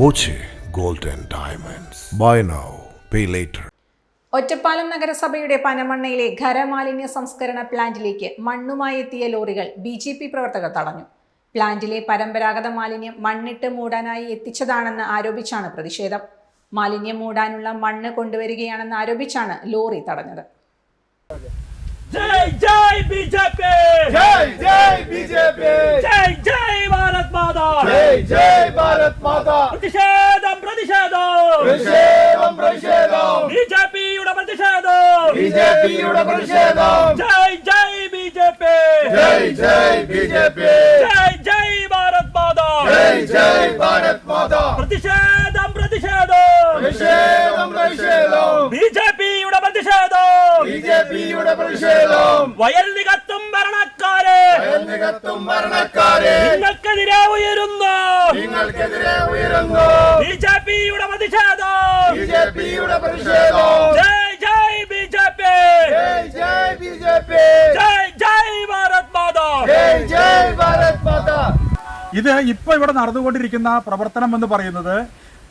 Boche gold diamonds. Buy now pay later Ottapalam നഗരസഭയുടെ പനമണ്ണയിലെ ഖരമാലിന്യ സംസ്കരണ പ്ലാന്റിലേക്ക് മണ്ണുമായി എത്തിയ ലോറികൾ ബി ജെ പി പ്രവർത്തകർ തടഞ്ഞു. പ്ലാന്റിലെ പരമ്പരാഗത മാലിന്യം മണ്ണിട്ട് മൂടാനായി എത്തിച്ചതാണെന്ന് ആരോപിച്ചാണ് പ്രതിഷേധം. മാലിന്യം മൂടാനുള്ള മണ്ണ് കൊണ്ടുവരികയാണെന്ന് ആരോപിച്ചാണ് ലോറി തടഞ്ഞത്. ജയ് ജയ് ബി ജെ പി! ജയ് ജയ് ബി ജെ പി! ജയ് ജയ് മാതാ ജയ് ജയ് ഭാരത് മാതാ. പ്രതിഷേധം പ്രതിഷേധം. പ്രതിഷേധം പ്രതിഷേധം. ബി ജെ പിയുടെ പ്രതിഷേധം. ബി ജെ പിയുടെ പ്രതിഷേധം. ജയ് ജയ് ബി ജെ പി. ജയ് ജയ് ബി ജെ പി. ജയ് ജയ് ഭാരത് മാതാ. ജയ് ജയ് ഭാരത് മാതാ. പ്രതിഷേധം പ്രതിഷേധം. പ്രതിഷേധം പ്രതിഷേധം. ബി ജെ പിയുടെ പ്രതിഷേധം. ബി ജെ പിയുടെ പ്രതിഷേധം. വയൽ നികത്തി നികത്തും ഭരണക്കാരെ നിങ്ങൾക്കെതിരെ ഉയരുന്നു. നിങ്ങൾക്കെതിരെ ഉയരുന്നു. ബിജെപിയുടെ പ്രതിഷേധം. പിയുടെ പ്രതിഷേധം. ജയ് ജയ് ബിജെപി ജയ് ജയ് ബിജെപി ജയ് ജയ് ഭാരത് മാതാ. ജയ് ജയ് ഭാരത് മാതാ. ഇത് ഇപ്പോൾ ഇവിടെ നടന്നുകൊണ്ടിരിക്കുന്ന പ്രവർത്തനം എന്ന് പറയുന്നത്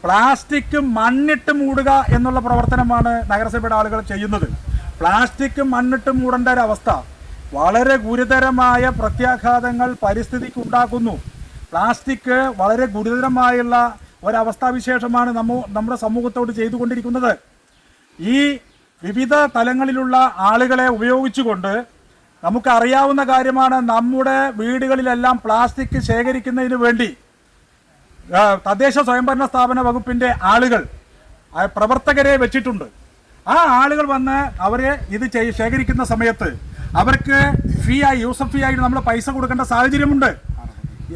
പ്ലാസ്റ്റിക് മണ്ണിട്ട് മൂടുക എന്നുള്ള പ്രവർത്തനമാണ് നഗരസഭയുടെ ആളുകൾ ചെയ്യുന്നത്. പ്ലാസ്റ്റിക് മണ്ണിട്ട് മൂടേണ്ട ഒരു അവസ്ഥ വളരെ ഗുരുതരമായ പ്രത്യാഘാതങ്ങൾ പരിസ്ഥിതിക്ക് ഉണ്ടാക്കുന്നു പ്ലാസ്റ്റിക് വളരെ ഗുരുതരമായുള്ള ഒരവസ്ഥാവിശേഷമാണ് നമ്മ നമ്മുടെ സമൂഹത്തോട് ചെയ്തുകൊണ്ടിരിക്കുന്നത്. ഈ വിവിധ തലങ്ങളിലുള്ള ആളുകളെ ഉപയോഗിച്ചുകൊണ്ട് നമുക്കറിയാവുന്ന കാര്യമാണ് നമ്മുടെ വീടുകളിലെല്ലാം പ്ലാസ്റ്റിക് ശേഖരിക്കുന്നതിന് വേണ്ടി തദ്ദേശ സ്വയംഭരണ സ്ഥാപന വകുപ്പിന്റെ ആളുകൾ പ്രവർത്തകരെ വെച്ചിട്ടുണ്ട്. ആ ആളുകൾ വന്ന് അവരെ ഇത് ശേഖരിക്കുന്ന സമയത്ത് അവർക്ക് ഫീ ആയി യൂസഫ് ഫീ ആയിട്ട് നമ്മൾ പൈസ കൊടുക്കേണ്ട സാഹചര്യമുണ്ട്.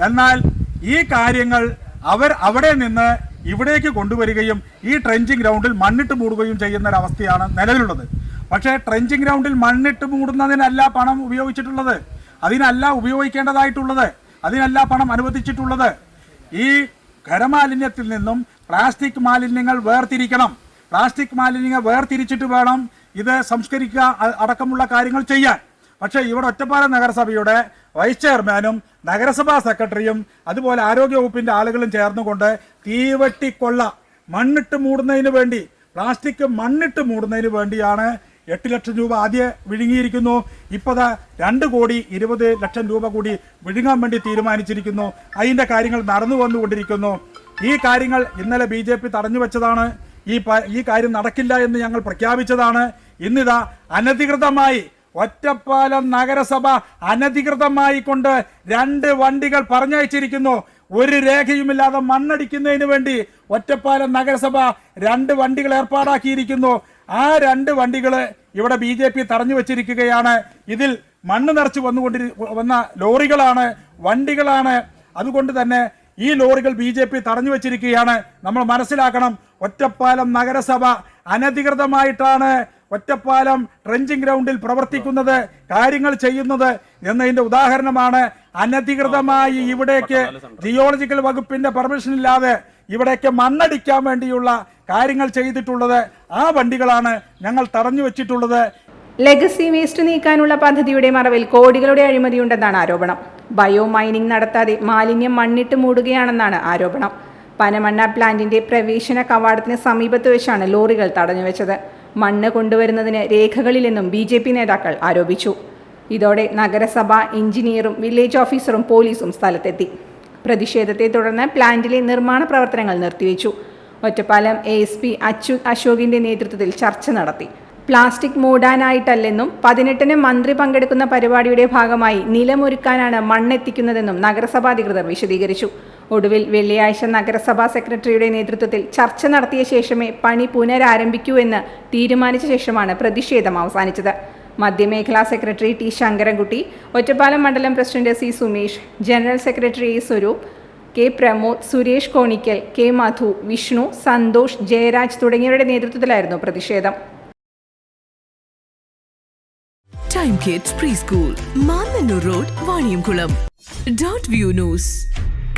എന്നാൽ ഈ കാര്യങ്ങൾ അവർ അവിടെ നിന്ന് ഇവിടേക്ക് കൊണ്ടുവരികയും ഈ ട്രെഞ്ചിങ് ഗ്രൗണ്ടിൽ മണ്ണിട്ട് മൂടുകയും ചെയ്യുന്ന ഒരു അവസ്ഥയാണ് നിലവിലുള്ളത്. പക്ഷേ ട്രെഞ്ചിങ് ഗ്രൗണ്ടിൽ മണ്ണിട്ട് മൂടുന്നതിനല്ല പണം ഉപയോഗിച്ചിട്ടുള്ളത്. അതിനല്ല ഉപയോഗിക്കേണ്ടതായിട്ടുള്ളത്. അതിനല്ല പണം അനുവദിച്ചിട്ടുള്ളത്. ഈ ഖരമാലിന്യത്തിൽ നിന്നും പ്ലാസ്റ്റിക് മാലിന്യങ്ങൾ വേർതിരിക്കണം. പ്ലാസ്റ്റിക് മാലിന്യങ്ങൾ വേർതിരിച്ചിട്ട് വേണം ഇത് സംസ്കരിക്കുക അടക്കമുള്ള കാര്യങ്ങൾ ചെയ്യാൻ. പക്ഷേ ഇവിടെ ഒറ്റപ്പാലം നഗരസഭയുടെ വൈസ് ചെയർമാനും നഗരസഭാ സെക്രട്ടറിയും അതുപോലെ ആരോഗ്യ വകുപ്പിന്റെ ആളുകളും ചേർന്നുകൊണ്ട് തീവട്ടിക്കൊള്ള മണ്ണിട്ട് മൂടുന്നതിന് വേണ്ടി പ്ലാസ്റ്റിക് മണ്ണിട്ട് മൂടുന്നതിന് വേണ്ടിയാണ് എട്ട് ലക്ഷം രൂപ ആദ്യം വിഴുങ്ങിയിരിക്കുന്നു. ഇപ്പോൾ ദാ രണ്ട് കോടി ഇരുപത് ലക്ഷം രൂപ കൂടി വിഴുങ്ങാൻ വേണ്ടി തീരുമാനിച്ചിരിക്കുന്നു. അതിന്റെ കാര്യങ്ങൾ നടന്നു വന്നുകൊണ്ടിരിക്കുന്നു. ഈ കാര്യങ്ങൾ ഇന്നലെ ബി ജെ പി തടഞ്ഞു വെച്ചതാണ്. ഈ ഈ കാര്യം നടക്കില്ല എന്ന് ഞങ്ങൾ പ്രഖ്യാപിച്ചതാണ്. ഇന്നിതാ അനധികൃതമായി ഒറ്റപ്പാലം നഗരസഭ അനധികൃതമായി കൊണ്ട് രണ്ട് വണ്ടികൾ പറഞ്ഞയച്ചിരിക്കുന്നു. ഒരു രേഖയുമില്ലാതെ മണ്ണടിക്കുന്നതിന് വേണ്ടി ഒറ്റപ്പാലം നഗരസഭ രണ്ട് വണ്ടികൾ ഏർപ്പാടാക്കിയിരിക്കുന്നു. ആ രണ്ട് വണ്ടികൾ ഇവിടെ ബി ജെ പി തടഞ്ഞു വച്ചിരിക്കുകയാണ്. ഇതിൽ മണ്ണ് നിറച്ച് വന്നുകൊണ്ടിരി വന്ന ലോറികളാണ് വണ്ടികളാണ്. അതുകൊണ്ട് തന്നെ ഈ ലോറികൾ ബി ജെ പി തടഞ്ഞു വച്ചിരിക്കുകയാണ്. നമ്മൾ മനസ്സിലാക്കണം ഒറ്റപ്പാലം നഗരസഭ അനധികൃതമായിട്ടാണ് ഒറ്റപ്പാലം ട്രെഞ്ചിങ് ഗ്രൗണ്ടിൽ പ്രവർത്തിക്കുന്നത് കാര്യങ്ങൾ ചെയ്യുന്നത് എന്നതിന്റെ ഉദാഹരണമാണ് അനധികൃതമായി ഇവിടേക്ക് ജിയോളജിക്കൽ വകുപ്പിന്റെ പെർമിഷൻ ഇല്ലാതെ ഇവിടേക്ക് മണ്ണടിക്കാൻ വേണ്ടിയുള്ള കാര്യങ്ങൾ ചെയ്തിട്ടുള്ളത് ആ വണ്ടികളാണ് ഞങ്ങൾ തടഞ്ഞു വെച്ചിട്ടുള്ളത്. ലെഗസി വേസ്റ്റ് നീക്കാനുള്ള പദ്ധതിയുടെ മറവിൽ കോടികളുടെ അഴിമതിയുണ്ടെന്നാണ് ആരോപണം. ബയോ മൈനിങ് നടത്താതെ മാലിന്യം മണ്ണിട്ട് മൂടുകയാണെന്നാണ് ആരോപണം. പനമണ്ണ പ്ലാന്റിന്റെ പ്രവേശന കവാടത്തിന് സമീപത്ത് വെച്ചാണ് ലോറികൾ തടഞ്ഞുവെച്ചത് മണ്ണ് കൊണ്ടുവരുന്നതിന് രേഖകളില്ലെന്നും ബി ജെ പി നേതാക്കൾ ആരോപിച്ചു. ഇതോടെ നഗരസഭ എഞ്ചിനീയറും വില്ലേജ് ഓഫീസറും പോലീസും സ്ഥലത്തെത്തി. പ്രതിഷേധത്തെ തുടർന്ന് പ്ലാന്റിലെ നിർമ്മാണ പ്രവർത്തനങ്ങൾ നിർത്തിവെച്ചു. ഒറ്റപ്പാലം എ എസ് പി അച്യു അശോകിന്റെ നേതൃത്വത്തിൽ ചർച്ച നടത്തി. പ്ലാസ്റ്റിക് മൂടാനായിട്ടല്ലെന്നും പതിനെട്ടിന് മന്ത്രി പങ്കെടുക്കുന്ന പരിപാടിയുടെ ഭാഗമായി നിലമൊരുക്കാനാണ് മണ്ണെത്തിക്കുന്നതെന്നും നഗരസഭാ അധികൃതർ വിശദീകരിച്ചു. ഒടുവിൽ വെള്ളിയാഴ്ച നഗരസഭാ സെക്രട്ടറിയുടെ നേതൃത്വത്തിൽ ചർച്ച നടത്തിയ ശേഷമേ പണി പുനരാരംഭിക്കൂ എന്ന് തീരുമാനിച്ച ശേഷമാണ് പ്രതിഷേധം അവസാനിച്ചത്. മധ്യമേഖലാ സെക്രട്ടറി ടി ശങ്കരൻകുട്ടി ഒറ്റപ്പാലം മണ്ഡലം president C Sumesh general secretary A Swaroop K Pramod Suresh Konikkal K Madhu Vishnu Santhosh Jayaraj തുടങ്ങിയവരുടെ നേതൃത്വത്തിലായിരുന്നു പ്രതിഷേധം. Time kids pre school Mannannur road Vaniyamkulam dot view news